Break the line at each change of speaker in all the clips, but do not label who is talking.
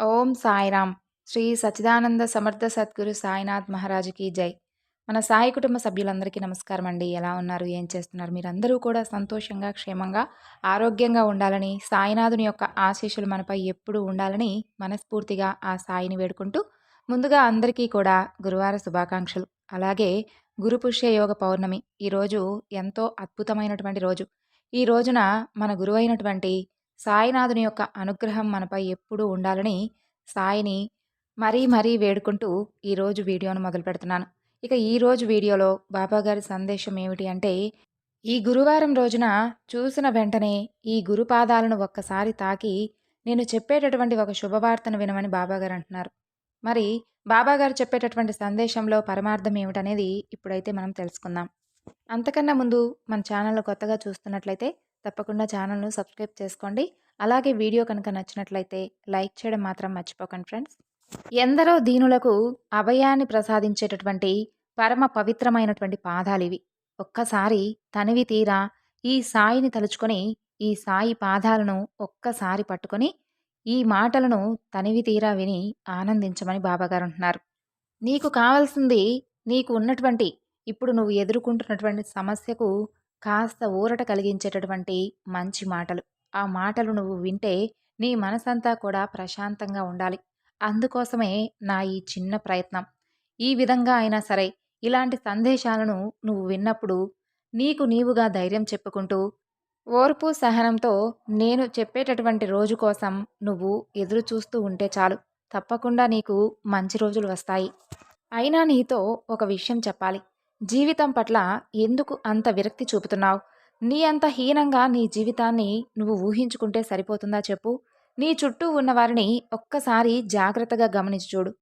ఓం సాయిరామ్. శ్రీ సచిదానంద సమర్థ సద్గురు సాయినాథ్ మహారాజుకి జై. మన సాయి కుటుంబ సభ్యులందరికీ నమస్కారం అండి. ఎలా ఉన్నారు? ఏం చేస్తున్నారు? మీరందరూ కూడా సంతోషంగా క్షేమంగా ఆరోగ్యంగా ఉండాలని సాయినాథుని యొక్క ఆశీస్సులు మనపై ఎప్పుడూ ఉండాలని మనస్ఫూర్తిగా ఆ సాయిని వేడుకుంటూ ముందుగా అందరికీ కూడా గురువార శుభాకాంక్షలు. అలాగే గురు పుష్య యోగ పౌర్ణమి ఈరోజు ఎంతో అద్భుతమైనటువంటి రోజు. ఈ రోజున మన గురువైనటువంటి సాయినాథుని యొక్క అనుగ్రహం మనపై ఎప్పుడూ ఉండాలని సాయిని మరీ మరీ వేడుకుంటూ ఈరోజు వీడియోను మొదలు పెడుతున్నాను. ఇక ఈరోజు వీడియోలో బాబాగారి సందేశం ఏమిటి అంటే ఈ గురువారం రోజున చూసిన వెంటనే ఈ గురుపాదాలను ఒక్కసారి తాకి నేను చెప్పేటటువంటి ఒక శుభవార్తను వినమని బాబాగారు అంటున్నారు. మరి బాబాగారు చెప్పేటటువంటి సందేశంలో పరమార్థం ఏమిటనేది ఇప్పుడైతే మనం తెలుసుకుందాం. అంతకన్నా ముందు మన ఛానల్ కొత్తగా చూస్తున్నట్లయితే తప్పకుండా ఛానల్ను సబ్స్క్రైబ్ చేసుకోండి. అలాగే వీడియో కనుక నచ్చినట్లయితే లైక్ చేయడం మాత్రం మర్చిపోకండి ఫ్రెండ్స్. ఎందరో దీనులకు అభయాన్ని ప్రసాదించేటటువంటి పరమ పవిత్రమైనటువంటి పాదాలు ఇవి. ఒక్కసారి తనివి తీరా ఈ సాయిని తలుచుకొని ఈ సాయి పాదాలను ఒక్కసారి పట్టుకొని ఈ మాటలను తనివి తీరా విని ఆనందించమని బాబాగారు అంటున్నారు. నీకు కావాల్సింది నీకు ఉన్నటువంటి ఇప్పుడు నువ్వు ఎదుర్కొంటున్నటువంటి సమస్యకు కాస్త ఊరట కలిగించేటటువంటి మంచి మాటలు. ఆ మాటలు నువ్వు వింటే నీ మనసంతా కూడా ప్రశాంతంగా ఉండాలి. అందుకోసమే నా ఈ చిన్న ప్రయత్నం. ఈ విధంగా అయినా సరే ఇలాంటి సందేశాలను నువ్వు విన్నప్పుడు నీకు నీవుగా ధైర్యం చెప్పుకుంటూ ఓర్పు సహనంతో నేను చెప్పేటటువంటి రోజు కోసం నువ్వు ఎదురు చూస్తూ ఉంటే చాలు. తప్పకుండా నీకు మంచి రోజులు వస్తాయి. అయినా నీతో ఒక విషయం చెప్పాలి. జీవితం పట్ల ఎందుకు అంత విరక్తి చూపుతున్నావు? నీ అంత హీనంగా నీ జీవితాన్ని నువ్వు ఊహించుకుంటే సరిపోతుందా చెప్పు? నీ చుట్టూ ఉన్నవారిని ఒక్కసారి జాగ్రత్తగా గమనించి చూడు.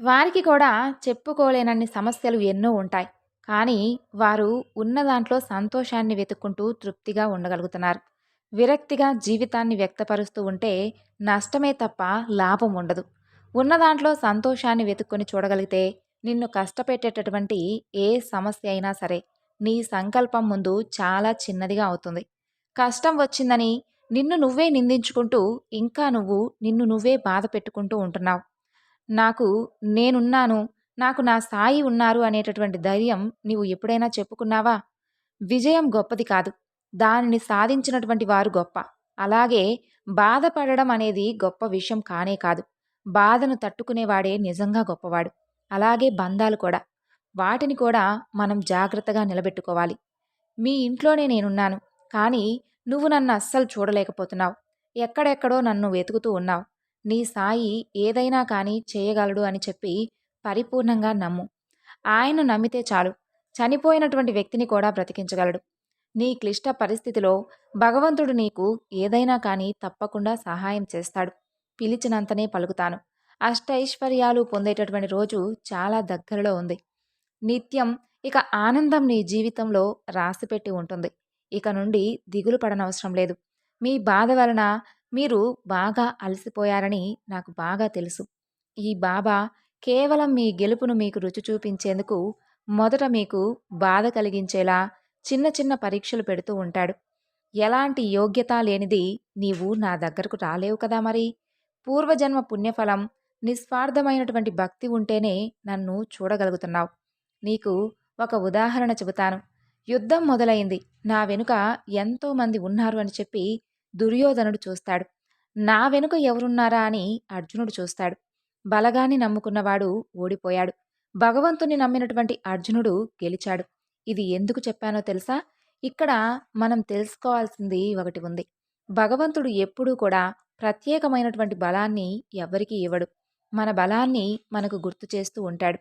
వారికి కూడా చెప్పుకోలేనన్ని సమస్యలు ఎన్నో ఉంటాయి. కానీ వారు ఉన్న దాంట్లో సంతోషాన్ని వెతుక్కుంటూ తృప్తిగా ఉండగలుగుతున్నారు. విరక్తిగా జీవితాన్ని వ్యక్తపరుస్తూ ఉంటే నష్టమే తప్ప లాభం ఉండదు. ఉన్న దాంట్లో సంతోషాన్ని వెతుక్కొని చూడగలిగితే నిన్ను కష్టపెట్టేటటువంటి ఏ సమస్య అయినా సరే నీ సంకల్పం ముందు చాలా చిన్నదిగా అవుతుంది. కష్టం వచ్చిందని నిన్ను నువ్వే నిందించుకుంటూ ఇంకా నువ్వు నిన్ను నువ్వే బాధ పెట్టుకుంటూ ఉంటున్నావు. నాకు నేనున్నాను నాకు నా సాయి ఉన్నారు అనేటటువంటి ధైర్యం నీవు ఎప్పుడైనా చెప్పుకున్నావా? విజయం గొప్పది కాదు. దానిని సాధించినటువంటి వారు గొప్ప. అలాగే బాధపడడం అనేది గొప్ప విషయం కానే కాదు. బాధను తట్టుకునేవాడే నిజంగా గొప్పవాడు. అలాగే బంధాలు కూడా. వాటిని కూడా మనం జాగ్రత్తగా నిలబెట్టుకోవాలి. మీ ఇంట్లోనే నేనున్నాను కానీ నువ్వు నన్ను అస్సలు చూడలేకపోతున్నావు. ఎక్కడెక్కడో నన్ను వెతుకుతూ ఉన్నావు. నీ సాయి ఏదైనా కానీ చేయగలడు అని చెప్పి పరిపూర్ణంగా నమ్ము. ఆయన నమ్మితే చాలు. చనిపోయినటువంటి వ్యక్తిని కూడా బ్రతికించగలడు. నీ క్లిష్ట పరిస్థితిలో భగవంతుడు నీకు ఏదైనా కానీ తప్పకుండా సహాయం చేస్తాడు. పిలిచినంతనే పలుకుతాను. అష్టైశ్వర్యాలు పొందేటటువంటి రోజు చాలా దగ్గరలో ఉంది. నిత్యం ఇక ఆనందం నీ జీవితంలో రాసిపెట్టి ఉంటుంది. ఇక నుండి దిగులు పడనవసరం లేదు. మీ బాధ వలన మీరు బాగా అలసిపోయారని నాకు బాగా తెలుసు. ఈ బాబా కేవలం మీ గెలుపును మీకు రుచి చూపించేందుకు మొదట మీకు బాధ కలిగించేలా చిన్న చిన్న పరీక్షలు పెడుతూ ఉంటాడు. ఎలాంటి యోగ్యత లేనిది నీవు నా దగ్గరకు రాలేవు కదా మరి? పూర్వజన్మ పుణ్యఫలం నిస్వార్థమైనటువంటి భక్తి ఉంటేనే నన్ను చూడగలుగుతున్నావు. నీకు ఒక ఉదాహరణ చెబుతాను. యుద్ధం మొదలైంది. నా వెనుక ఎంతోమంది ఉన్నారు అని చెప్పి దుర్యోధనుడు చూస్తాడు. నా వెనుక ఎవరున్నారా అని అర్జునుడు చూస్తాడు. బలగాన్ని నమ్ముకున్నవాడు ఓడిపోయాడు. భగవంతుని నమ్మినటువంటి అర్జునుడు గెలిచాడు. ఇది ఎందుకు చెప్పానో తెలుసా? ఇక్కడ మనం తెలుసుకోవాల్సింది ఒకటి ఉంది. భగవంతుడు ఎప్పుడూ కూడా ప్రత్యేకమైనటువంటి బలాన్ని ఎవరికీ ఇవ్వడు. మన బలాన్ని మనకు గుర్తు చేస్తూ ఉంటాడు.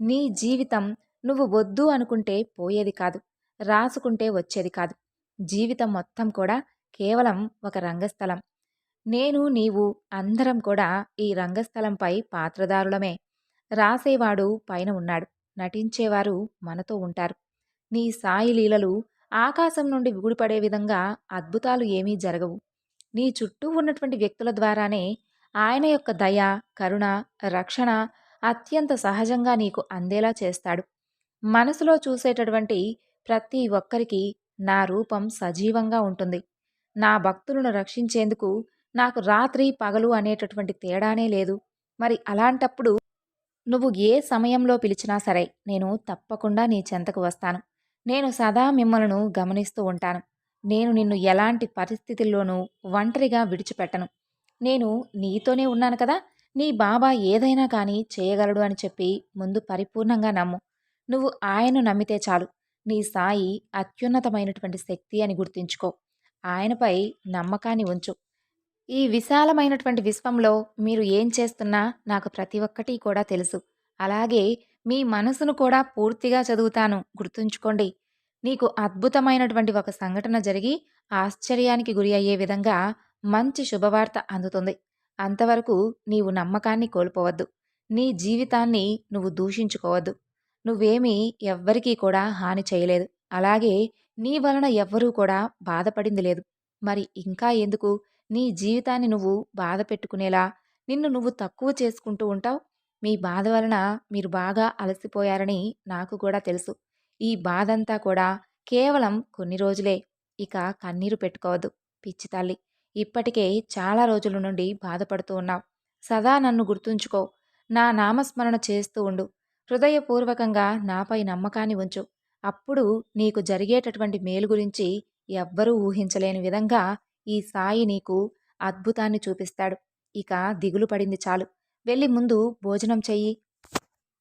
నీ జీవితం నువ్వు వద్దు అనుకుంటే పోయేది కాదు. రాసుకుంటే వచ్చేది కాదు. జీవితం మొత్తం కూడా కేవలం ఒక రంగస్థలం. నేను నీవు అందరం కూడా ఈ రంగస్థలంపై పాత్రదారులమే. రాసేవాడు పైన ఉన్నాడు. నటించేవారు మనతో ఉంటారు. నీ సాయి లీలలు ఆకాశం నుండి విగుడిపడే విధంగా అద్భుతాలు ఏమీ జరగవు. నీ చుట్టూ ఉన్నటువంటి వ్యక్తుల ద్వారానే ఆయన యొక్క దయ కరుణ రక్షణ అత్యంత సహజంగా నీకు అందేలా చేస్తాడు. మనసులో చూసేటటువంటి ప్రతి ఒక్కరికి నా రూపం సజీవంగా ఉంటుంది. నా భక్తులను రక్షించేందుకు నాకు రాత్రి పగలు అనేటటువంటి తేడానే లేదు. మరి అలాంటప్పుడు నువ్వు ఏ సమయంలో పిలిచినా సరే నేను తప్పకుండా నీ చెంతకు వస్తాను. నేను సదా మిమ్మలను గమనిస్తూ ఉంటాను. నేను నిన్ను ఎలాంటి పరిస్థితుల్లోనూ ఒంటరిగా విడిచిపెట్టను. నేను నీతోనే ఉన్నాను కదా నీ బాబా ఏదైనా కానీ చేయగలడు అని చెప్పి ముందు పరిపూర్ణంగా నమ్ము. నువ్వు ఆయన్ను నమ్మితే చాలు. నీ సాయి అత్యున్నతమైనటువంటి శక్తి అని గుర్తుంచుకో. ఆయనపై నమ్మకాన్ని ఉంచు. ఈ విశాలమైనటువంటి విశ్వంలో మీరు ఏం చేస్తున్నా నాకు ప్రతి ఒక్కటి కూడా తెలుసు. అలాగే మీ మనసును కూడా పూర్తిగా చదువుతాను. గుర్తుంచుకోండి. నీకు అద్భుతమైనటువంటి ఒక సంఘటన జరిగి ఆశ్చర్యానికి గురి అయ్యే విధంగా మంచి శుభవార్త అందుతుంది. అంతవరకు నీవు నమ్మకాన్ని కోల్పోవద్దు. నీ జీవితాన్ని నువ్వు దూషించుకోవద్దు. నువ్వేమీ ఎవ్వరికీ కూడా హాని చేయలేదు. అలాగే నీ వలన ఎవ్వరూ కూడా బాధపడింది లేదు. మరి ఇంకా ఎందుకు? నీ జీవితాన్ని నువ్వు బాధ పెట్టుకునేలా నిన్ను నువ్వు తక్కువ చేసుకుంటూ ఉంటావు? మీ బాధ వలన మీరు బాగా అలసిపోయారని నాకు కూడా తెలుసు. ఈ బాధంతా కూడా కేవలం కొన్ని రోజులే. ఇక కన్నీరు పెట్టుకోవద్దు పిచ్చి తల్లి. ఇప్పటికే చాలా రోజుల నుండి బాధపడుతూ ఉన్నావు. సదా నన్ను గుర్తుంచుకో. నా నామస్మరణ చేస్తూ ఉండు. హృదయపూర్వకంగా నాపై నమ్మకాన్ని ఉంచు. అప్పుడు నీకు జరిగేటటువంటి మేలు గురించి ఎవ్వరూ ఊహించలేని విధంగా ఈ సాయి నీకు అద్భుతాన్ని చూపిస్తాడు. ఇక దిగులు పడింది చాలు. వెళ్ళి ముందు భోజనం చెయ్యి.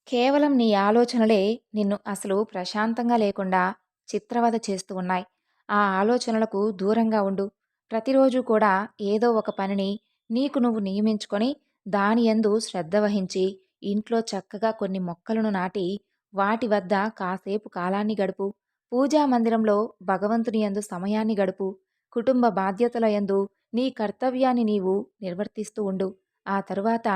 కేవలం నీ ఆలోచనలే నిన్ను అసలు ప్రశాంతంగా లేకుండా చిత్రవద చేస్తూ ఉన్నాయి. ఆ ఆలోచనలకు దూరంగా ఉండు. ప్రతిరోజు కూడా ఏదో ఒక పనిని నీకు నువ్వు నియమించుకొని దాని ఎందు శ్రద్ధ వహించి ఇంట్లో చక్కగా కొన్ని మొక్కలను నాటి వాటి వద్ద కాసేపు కాలాన్ని గడుపు. పూజా మందిరంలో భగవంతుని యందు సమయాన్ని గడుపు. కుటుంబ బాధ్యతల యందు నీ కర్తవ్యాన్ని నీవు నిర్వర్తిస్తూ ఉండు. ఆ తరువాత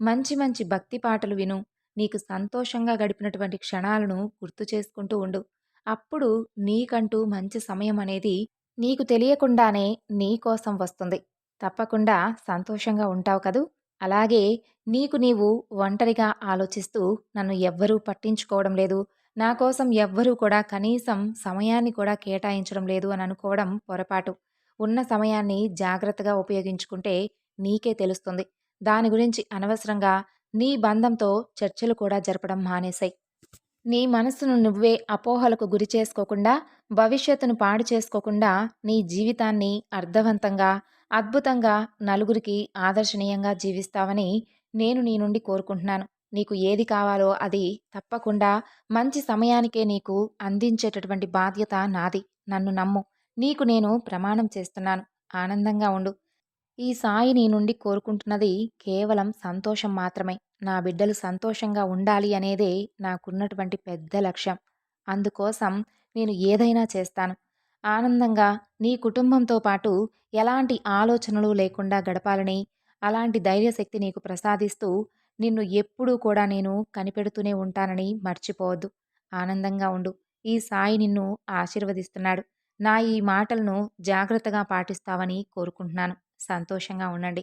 మంచి మంచి భక్తి పాటలు విను. నీకు సంతోషంగా గడిపినటువంటి క్షణాలను గుర్తు చేసుకుంటూ ఉండు. అప్పుడు నీకంటూ మంచి సమయం అనేది నీకు తెలియకుండానే నీ కోసం వస్తుంది. తప్పకుండా సంతోషంగా ఉంటావు కదూ. అలాగే నీకు నీవు ఒంటరిగా ఆలోచిస్తూ నన్ను ఎవ్వరూ పట్టించుకోవడం లేదు. నా కోసం ఎవ్వరూ కూడా కనీసం సమయాన్ని కూడా కేటాయించడం లేదు అని అనుకోవడం పొరపాటు. ఉన్న సమయాన్ని జాగ్రత్తగా ఉపయోగించుకుంటే నీకే తెలుస్తుంది. దాని గురించి అనవసరంగా నీ బంధంతో చర్చలు కూడా జరపడం మానేశాయి. నీ మనసును నువ్వే అపోహలకు గురి చేసుకోకుండా భవిష్యత్తును పాడు చేసుకోకుండా నీ జీవితాన్ని అర్థవంతంగా అద్భుతంగా నలుగురికి ఆదర్శనీయంగా జీవిస్తావని నేను నీ నుండి కోరుకుంటున్నాను. నీకు ఏది కావాలో అది తప్పకుండా మంచి సమయానికే నీకు అందించేటటువంటి బాధ్యత నాది. నన్ను నమ్ము. నీకు నేను ప్రమాణం చేస్తున్నాను. ఆనందంగా ఉండు. ఈ సాయి నీ నుండి కోరుకుంటున్నది కేవలం సంతోషం మాత్రమే. నా బిడ్డలు సంతోషంగా ఉండాలి అనేదే నాకున్నటువంటి పెద్ద లక్ష్యం. అందుకోసం నేను ఏదైనా చేస్తాను. ఆనందంగా నీ కుటుంబంతో పాటు ఎలాంటి ఆలోచనలు లేకుండా గడపాలని అలాంటి ధైర్యశక్తి నీకు ప్రసాదిస్తూ నిన్ను ఎప్పుడూ కూడా నేను కనిపెడుతూనే ఉంటానని మర్చిపోవద్దు. ఆనందంగా ఉండు. ఈ సాయి నిన్ను ఆశీర్వదిస్తున్నాడు. నా ఈ మాటలను జాగ్రత్తగా పాటిస్తావని కోరుకుంటున్నాను. సంతోషంగా ఉండండి.